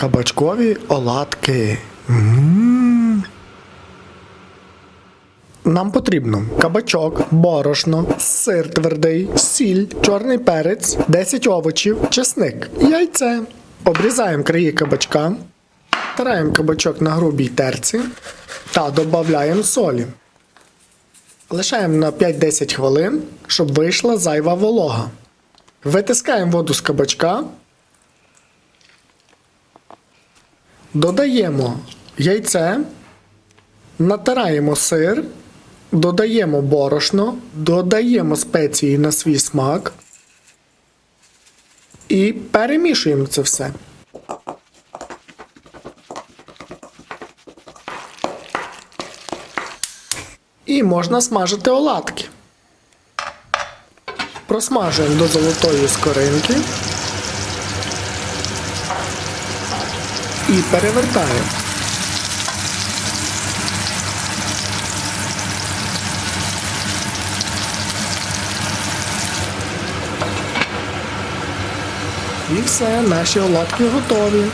Кабачкові оладки. М. Нам потрібно кабачок, борошно, сир твердий, сіль, чорний перець, 10 овочів, чесник, яйце. Обрізаємо краї кабачка, тараємо кабачок на грубій терці та додаємо солі. Лишаємо на 5-10 хвилин, щоб вийшла зайва волога. Витискаємо воду з кабачка. Додаємо яйце, натираємо сир, додаємо борошно, додаємо спеції на свій смак і перемішуємо це все. І можна смажити оладки. Просмажуємо до золотої скоринки і перевертаємо. І все, наші оладки готові.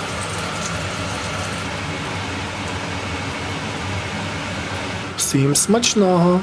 Всім смачного!